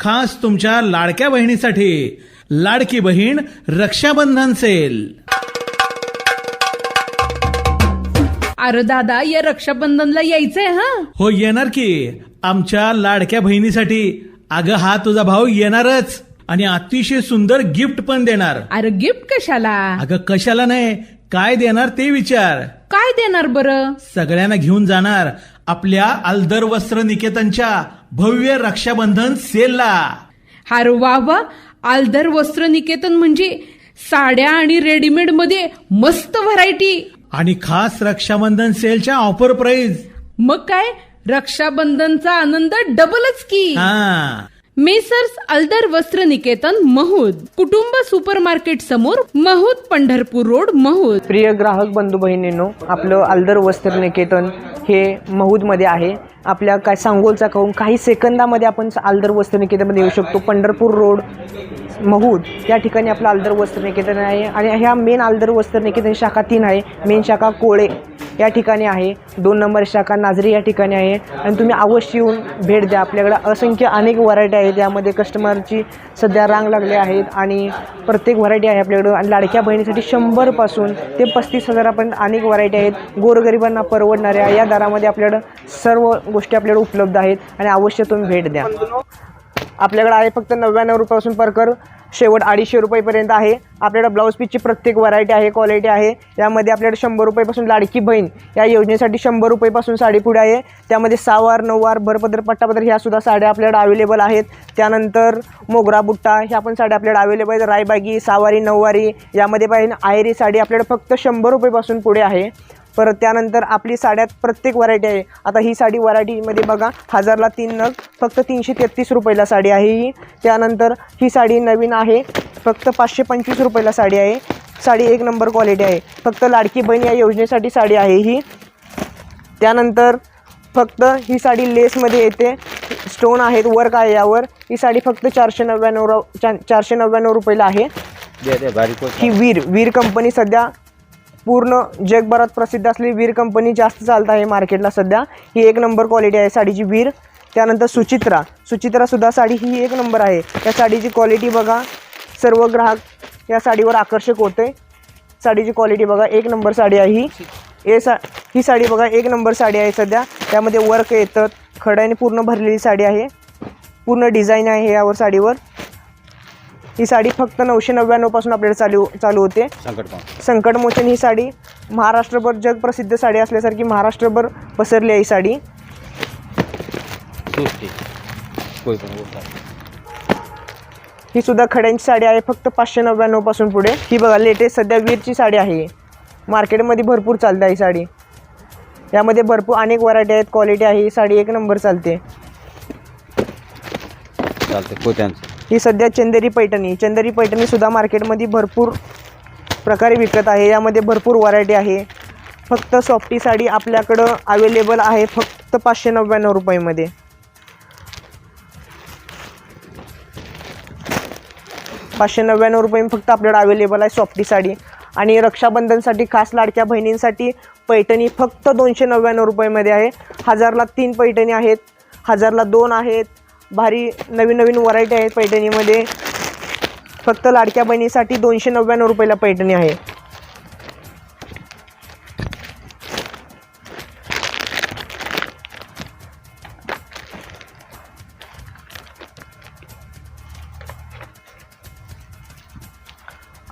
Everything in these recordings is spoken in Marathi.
खास तुमच्या लाडक्या बहिणीसाठी. लाडकी बहीण रक्षाबंधन सेल. अरे दादा या रक्षाबंधनला यायचंय हा? हो येणार की. आमच्या लाडक्या बहिणीसाठी. अगं हा तुझा भाऊ येणारच. आणि अतिशय सुंदर गिफ्ट पण देणार. अरे गिफ्ट कशाला? अगं कशाला नाही. काय देणार ते विचार. काय देणार बरं? सगळ्यांना घेऊन जाणार. आपल्या अल्दर वस्त्र निकेतनच्या भव्य रक्षाबंधन सेलला. अरे वा वा आलदर वस्त्र निकेतन म्हणजे साड्या आणि रेडीमेडमध्ये मस्त व्हरायटी आणि खास रक्षाबंधन सेलच्या ऑफर प्राइस मग काय? रक्षाबंधनचा आनंद डबलच की. हा. मेसर्स अल्दर वस्त्र निकेतन महूद कुटुंब सुपर मार्केट समोर महूद पंढरपूर रोड महूद. प्रिय ग्राहक बंधू बहिणींनो आपलं आल्दर वस्त्र निकेतन हे महूदमध्ये आहे. आपल्या काय सांगोलचा कहून काही सेकंदामध्ये आपण आल्दर वस्त्र निकेतनमध्ये येऊ शकतो. पंढरपूर रोड महूद या ठिकाणी आपलं आल्दर वस्त्र निकेतन आहे. आणि ह्या मेन आल्दर वस्त्र निकेतन शाखा तीन आहे. मेन शाखा कोळे. या ठिकाणी आहे. दोन नंबर शाखा नाझरी या ठिकाणी आहे. आणि तुम्ही अवश्य येऊन भेट द्या. आपल्याकडं असंख्य अनेक व्हरायटी आहेत. यामध्ये कस्टमरची सध्या रांग लागली आहेत आणि प्रत्येक व्हरायटी आहे आपल्याकडं. आणि लाडक्या बहिणीसाठी शंभरपासून ते पस्तीस हजारापर्यंत अनेक व्हरायटी आहेत. गोरगरिबांना परवडणाऱ्या या दरामध्ये आपल्याकडं सर्व गोष्टी आपल्याकडे उपलब्ध आहेत. आणि अवश्य तुम्ही भेट द्या. आपल्याकडे आहे फक्त नव्याण्णव रुपयापासून परकर शेवट अडीचशे रुपयेपर्यंत आहे. आपल्याकडे ब्लाऊज पीसची प्रत्येक व्हरायटी आहे क्वालिटी आहे. यामध्ये आपल्याकडे शंभर रुपयेपासून लाडकी बहीण या योजनेसाठी शंभर रुपयेपासून साडी पुढे आहे. त्यामध्ये सहावार नऊवार भरपदर पट्टापदर ह्यासुद्धा साड्या आपल्याकडे अवेलेबल आहेत. त्यानंतर मोगरा बुट्टा ह्या पण साड्या आपल्याकडे अवेलेबल आहेत. रायबागी सहावारी नऊवारी यामध्ये पाहिजे आयरी साडी आपल्याकडे फक्त शंभर रुपयेपासून पुढे आहे. परत त्यानंतर आपली साड्यात प्रत्येक व्हरायटी आहे. आता ही साडी व्हरायटीमध्ये बघा हजारला तीन नग फक्त तीनशे तेहतीस रुपयाला साडी आहे ही. त्यानंतर ही साडी नवीन आहे फक्त पाचशे पंचवीस रुपयाला साडी आहे. साडी एक नंबर क्वालिटी आहे. फक्त लाडकी बहीण या योजनेसाठी साडी आहे ही. त्यानंतर फक्त ही साडी लेसमध्ये येते. स्टोन आहेत वर्क आहे यावर. ही साडी फक्त चारशे नव्याण्णव चारशे नव्याण्णव रुपयाला आहे. ही वीर वीर कंपनी सध्या पूर्ण जगभरात प्रसिद्ध असलेली वीर कंपनी जास्त चालत आहे मार्केटला सध्या. ही एक नंबर क्वालिटी आहे साडीची वीर. त्यानंतर सुचित्रा. सुचित्रासुद्धा साडी ही एक नंबर आहे. या साडीची क्वालिटी बघा. सर्व ग्राहक या साडीवर आकर्षक होते. साडीची क्वालिटी बघा एक नंबर साडी आहे ही. ए सा ही साडी बघा एक नंबर साडी आहे सध्या. त्यामध्ये वर्क येतं. खड्याने पूर्ण भरलेली साडी आहे. पूर्ण डिझाईन आहे यावर साडीवर. ही साडी फक्त नऊशे नव्याण्णवपासून आपल्याला चालू चालू होते. संकटमोचन ही साडी. महाराष्ट्रभर जगप्रसिद्ध साडी असल्यासारखी महाराष्ट्रभर पसरली आहे ही साडी. ही सुद्धा खड्यांची साडी आहे फक्त पाचशे नव्याण्णवपासून पुढे. ही बघा लेटेस्ट सध्या वीरची साडी आहे. मार्केटमध्ये भरपूर चालते ही साडी. यामध्ये भरपूर अनेक व्हरायटी आहेत क्वालिटी आहे ही साडी एक नंबर चालते. चालते कोत्यांचं ही सध्या चंदेरी पैठणी. चंदेरी पैठणीसुद्धा मार्केटमध्ये भरपूर प्रकारे विकत आहे. यामध्ये भरपूर व्हरायटी आहे. फक्त सॉफ्टी साडी आपल्याकडं अवेलेबल आहे फक्त पाचशे नव्याण्णव रुपयामध्ये. पाचशे नव्याण्णव रुपये फक्त आपल्याकडे अवेलेबल आहे सॉफ्टी साडी. आणि रक्षाबंधनसाठी खास लाडक्या बहिणींसाठी पैठणी फक्त दोनशे नव्याण्णव रुपयामध्ये आहे. हजारला तीन पैठणी आहेत. हजारला दोन आहेत. भारी नवीन नवीन व्हरायटी आहेत पैठणीमध्ये. फक्त लाडक्या बहिणीसाठी दोनशे नव्याण्णव रुपयाला पैठणी आहे.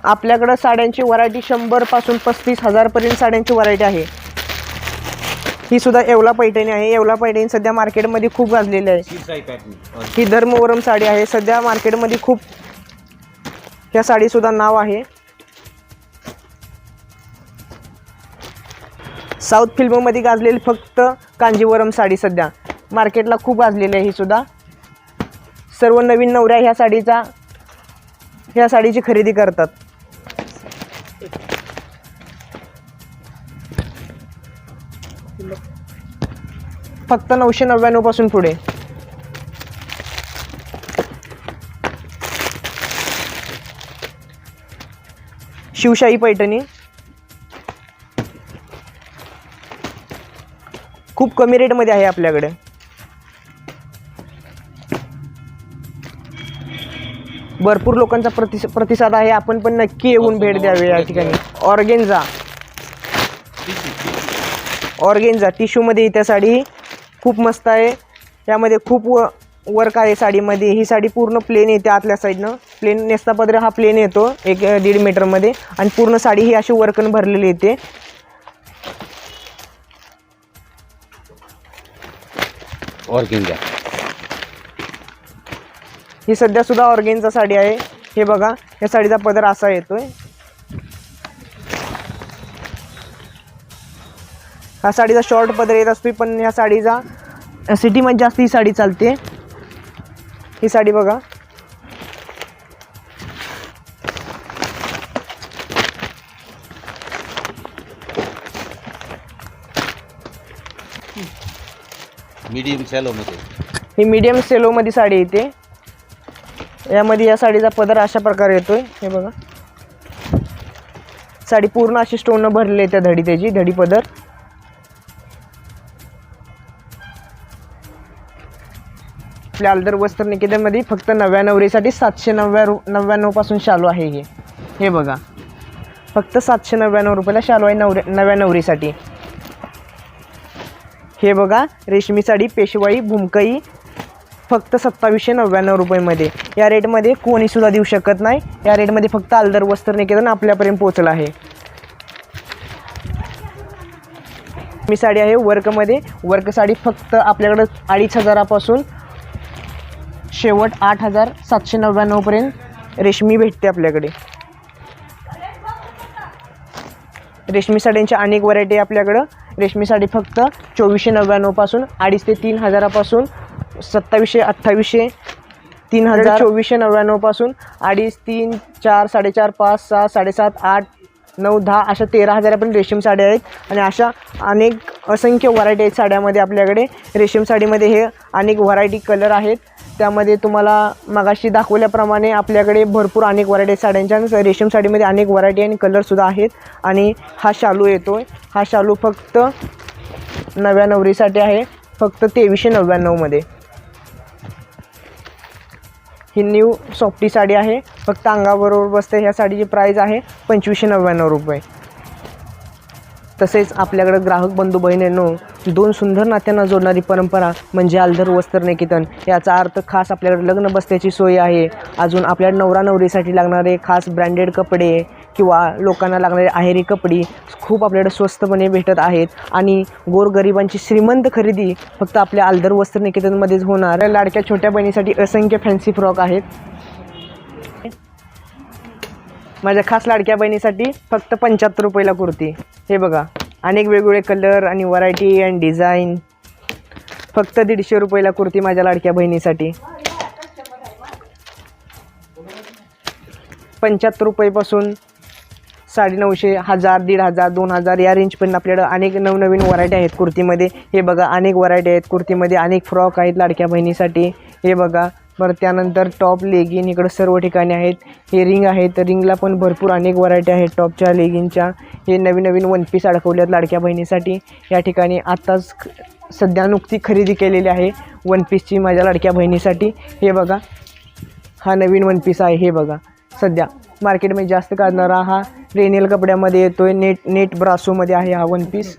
आपल्याकडं साड्यांची व्हरायटी शंभरपासून पस्तीस हजारपर्यंत साड्यांची व्हरायटी आहे. ही सुद्धा येवला पैठणी आहे. येवला पैठणी सध्या मार्केटमध्ये खूप गाजलेली आहे. ही धर्मवरम साडी आहे. सध्या मार्केटमध्ये खूप या साडीसुद्धा नाव आहे. साऊथ फिल्ममध्ये गाजलेली फक्त कांजीवरम साडी सध्या. मार्केटला खूप गाजलेली आहे ही सुद्धा. सर्व नवीन नवऱ्या ह्या साडीचा ह्या साडीची खरेदी करतात. फक्त नऊशे नव्याण्णवपासून पुढे. शिवशाही पैठणी. खूप कमी रेटमध्ये आहे आपल्याकडे. भरपूर लोकांचा प्रतिस प्रतिसाद आहे. आपण पण नक्की येऊन भेट द्यावी या ठिकाणी. ऑर्गेन्झा. ऑर्गेन्झा टिश्यूमध्ये ही त्या साडी खूप मस्त आहे. त्यामध्ये खूप व वर्क आहे साडीमध्ये. ही साडी पूर्ण प्लेन येते आतल्या साईडनं प्लेन नेसता पदर हा प्लेन येतो एक दीड मीटरमध्ये आणि पूर्ण साडी ही अशी वर्कन भरलेली येते. घ्या ही सध्या सुद्धा ऑर्गेनचा साडी आहे. हे बघा या साडीचा पदर असा येतोय. हा साडीचा शॉर्ट पदर येत असतोय पण या साडीचा सिटीमध्ये जास्त ही साडी चालते. ही साडी बघा. मीडियम शॅलोमध्ये ही मीडियम सेलोमध्ये साडी येते. यामध्ये या साडीचा पदर अशा प्रकारे येतोय. हे बघा. साडी पूर्ण अशी स्टोननं भरलेली आहे त्या धडी त्याची धडी पदर. आपल्या आलदर वस्त्र निकेतनमध्ये फक्त नव्या नवरीसाठी सातशे नव्या रु नव्याण्णवपासून शालू आहे हे. हे बघा. फक्त सातशे नव्याण्णव रुपयाला शालू आहे नवऱ्या नव्या नवरीसाठी. हे बघा रेशमी साडी पेशवाई भुमकई फक्त सत्तावीसशे नव्याण्णव रुपयेमध्ये. या रेटमध्ये कोणीसुद्धा देऊ शकत नाही. या रेटमध्ये फक्त आलदर वस्त्र निकेतन आपल्यापर्यंत पोचलं आहे. मी साडी आहे वर्कमध्ये. वर्क साडी फक्त आपल्याकडं अडीच हजारापासून शेवट आठ हजार सातशे नव्याण्णवपर्यंत रेशमी भेटते आपल्याकडे. रेशमी साड्यांच्या अनेक व्हरायटी आहे आपल्याकडं. रेशमी साडी फक्त चोवीसशे नव्याण्णवपासून अडीच ते तीन हजारापासून सत्तावीसशे अठ्ठावीसशे तीन हजार चोवीसशे नव्याण्णवपासून अडीच तीन चार साडेचार पाच सहा साडेसात आठ नऊ दहा अशा तेरा हजारापर्यंत रेशीम साड्या आहेत. आणि अशा अनेक असंख्य व्हरायटी आहेत साड्यामध्ये आपल्याकडे. रेशीम साडीमध्ये हे अनेक व्हरायटी कलर आहेत. त्यामध्ये तुम्हाला मगाशी दाखवल्याप्रमाणे आपल्याकडे भरपूर अनेक व्हरायटी साड्यांच्या आणि रेशीम साडीमध्ये अनेक व्हरायटी आणि कलरसुद्धा आहेत. आणि हा शालू येतो आहे हा शालू फक्त नव्या नवरीसाठी आहे. फक्त तेवीसशे नव्याण्णवमध्ये. ही न्यू सॉफ्टी साडी आहे. फक्त अंगाबरोबर बसते ह्या साडीची प्राईज आहे पंचवीसशे नव्याण्णव रुपये. तसेच आपल्याकडं ग्राहक बंधू बहिणींनो दोन सुंदर नात्यांना जोडणारी परंपरा म्हणजे आलधर वस्त्र निकेतन याचा अर्थ खास आपल्याकडे लग्न बसण्याची सोय आहे. अजून आपल्या नवरा नवरीसाठी लागणारे खास ब्रँडेड कपडे किंवा लोकांना लागणारे आहेरी कपडे खूप आपल्याकडे स्वस्तपणे भेटत आहेत. आणि गोरगरिबांची श्रीमंत खरेदी फक्त आपल्या आलधर वस्त्र निकेतनमध्येच होणार लाडक्या छोट्या बहिणीसाठी असंख्य फॅन्सी फ्रॉक आहेत. माझ्या खास लाडक्या बहिणीसाठी फक्त पंच्याहत्तर रुपयाला कुर्ती. हे बघा. अनेक वेगवेगळे कलर आणि व्हरायटी अँड डिझाईन फक्त दीडशे रुपयाला कुर्ती माझ्या लाडक्या बहिणीसाठी. पंच्याहत्तर रुपयेपासून साडेनऊशे हजार दीड हजार दोन हजार या रेंजपर्यंत आपल्याकडं अनेक नवनवीन व्हरायटी आहेत कुर्तीमध्ये. हे बघा अनेक व्हरायटी आहेत कुर्तीमध्ये अनेक फ्रॉक आहेत लाडक्या बहिणीसाठी. हे बघा बरं त्यानंतर टॉप लेगिन इकडं सर्व ठिकाणी आहेत. हे रिंग आहेत. रिंगला पण भरपूर अनेक व्हरायटी आहेत टॉपच्या लेगिनच्या हे नवीन नवीन वन पीस अडकवल्यात लाडक्या बहिणीसाठी. या ठिकाणी आत्ताच सध्या नुकती खरेदी केलेली आहे वन पीसची माझ्या लाडक्या बहिणीसाठी. हे बघा. हा नवीन वन पीस आहे. हे बघा. सध्या मार्केटमध्ये जास्त काढणारा हा रेनियल कपड्यामध्ये येतो आहे नेट नेट ब्रासोमध्ये आहे हा वन पीस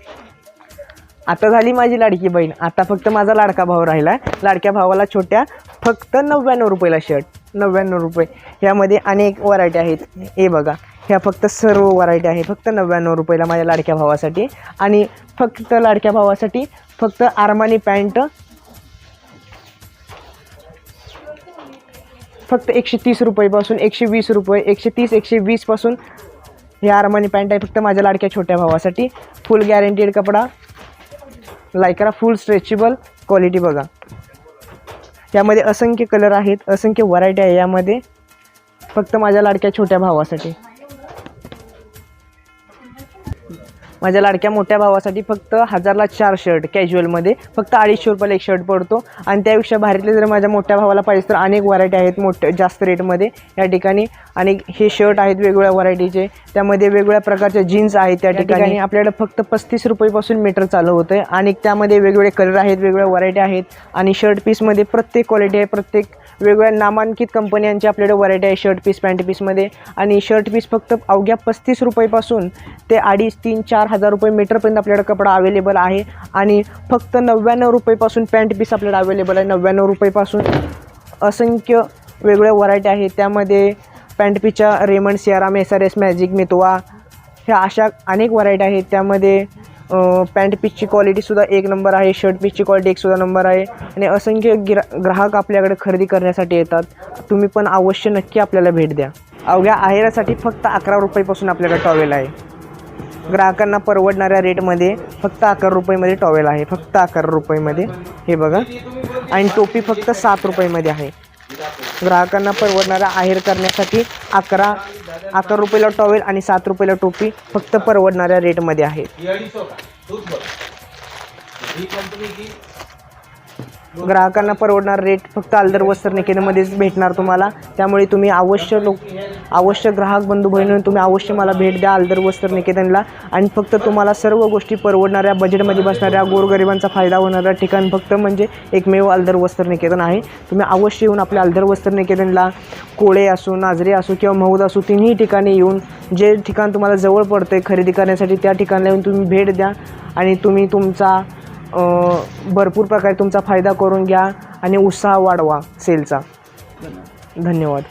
आता झाली माझी लाडकी बहीण. आता फक्त माझा लाडका भाऊ राहिला लाडक्या भावाला छोट्या फक्त नव्याण्णव रुपयाला शर्ट नव्याण्णव रुपये. यामध्ये अनेक व्हरायटी आहेत. हे बघा. ह्या फक्त सर्व व्हरायटी आहे फक्त नव्याण्णव रुपयाला माझ्या लाडक्या भावासाठी. आणि फक्त लाडक्या भावासाठी फक्त आरमानी पॅन्ट फक्त एकशे तीस रुपयेपासून एकशे वीस रुपये एकशे तीस एकशे वीसपासून हे आरमानी पॅन्ट आहे फक्त माझ्या लाडक्या छोट्या भावासाठी. फुल गॅरंटीड कपडा. लायकरा फुल स्ट्रेचेबल क्वालिटी बघा. यामध्ये असंख्य कलर आहेत असंख्य व्हरायटी आहे यामध्ये. फक्त माझ्या लाडक्या छोट्या भावासाठी. माझ्या लाडक्या मोठ्या भावासाठी फक्त हजारला चार शर्ट कॅज्युअलमध्ये फक्त अडीचशे रुपयाला एक शर्ट पडतो. आणि त्यापेक्षा भारीतले जर माझ्या मोठ्या भावाला पाहिजे तर अनेक व्हरायटी आहेत मोठ्या जास्त रेटमध्ये या ठिकाणी आणि हे शर्ट आहेत वेगवेगळ्या व्हरायटीचे त्यामध्ये वेगवेगळ्या प्रकारच्या जीन्स आहेत त्या ठिकाणी. आपल्याकडे फक्त पस्तीस रुपयेपासून मीटर चालू होतं आहे आणि त्यामध्ये वेगवेगळे कलर आहेत वेगवेगळ्या व्हरायटी आहेत. आणि शर्ट पीसमध्ये प्रत्येक क्वालिटी आहे प्रत्येक वेगवेगळ्या नामांकित कंपन्यांचे आपल्याकडे व्हरायटी आहे. शर्ट पीस पॅन्ट पीसमध्ये आणि शर्ट पीस फक्त अवघ्या पस्तीस रुपयेपासून ते अडीच तीन चार हजार रुपये मीटरपर्यंत आपल्याकडे कपडा अवेलेबल आहे. आणि फक्त नव्याण्णव रुपयेपासून पॅन्ट पीस आपल्याला अवेलेबल आहे. नव्याण्णव रुपयेपासून असंख्य वेगवेगळ्या व्हरायटी आहेत. त्यामध्ये pant पीसच्या Raymond Siyaram S R S magic Mitwa ह्या अशा अनेक व्हरायटी आहेत. त्यामध्ये पॅन्ट पीसची क्वालिटीसुद्धा एक नंबर आहे शर्ट पीसची क्वालिटी एकसुद्धा नंबर आहे. आणि असंख्य गिरा ग्राहक आपल्याकडे खरेदी करण्यासाठी येतात. तुम्ही पण अवश्य नक्की आपल्याला भेट द्या. अवघ्या आहेरासाठी फक्त अकरा रुपयेपासून आपल्याकडे टॉवेल आहे. ग्राहकांना परवडणाऱ्या रेटमध्ये फक्त अकरा रुपयेमध्ये टॉवेल आहे. फक्त अकरा रुपयेमध्ये. हे बघा. आणि टोपी फक्त सात रुपयेमध्ये आहे. ग्राहकांना परवडणारा आहेर करण्यासाठी अकरा अकरा रुपयाला टॉवेल आणि सात रुपयाला टोपी फक्त परवडणाऱ्या रेटमध्ये आहे. ग्राहकांना परवडणार रेट फक्त अल्दर वस्त्र निकेतनमध्येच भेटणार तुम्हाला. त्यामुळे तुम्ही अवश्य लोक अवश्य ग्राहक बंधू बहिणी तुम्ही अवश्य मला भेट द्या आल्दर वस्त्र निकेतनला आणि फक्त तुम्हाला सर्व गोष्टी परवडणाऱ्या बजेटमध्ये बसणाऱ्या गोरगरिबांचा फायदा होणारा ठिकाण फक्त म्हणजे एकमेव आल्दर वस्त्र निकेतन आहे. तुम्ही अवश्य येऊन आपल्या आल्दर वस्त्र निकेतनला कोळे असो नाजरे असो किंवा मौद असो तिन्ही ठिकाणी येऊन जे ठिकाण तुम्हाला जवळ पडतं आहे खरेदी करण्यासाठी त्या ठिकाणला येऊन तुम्ही भेट द्या. आणि तुम्ही तुमचा भरपूर प्रकारे तुमचा फायदा करून घ्या आणि उत्साह वाढवा सेलचा. धन्यवाद.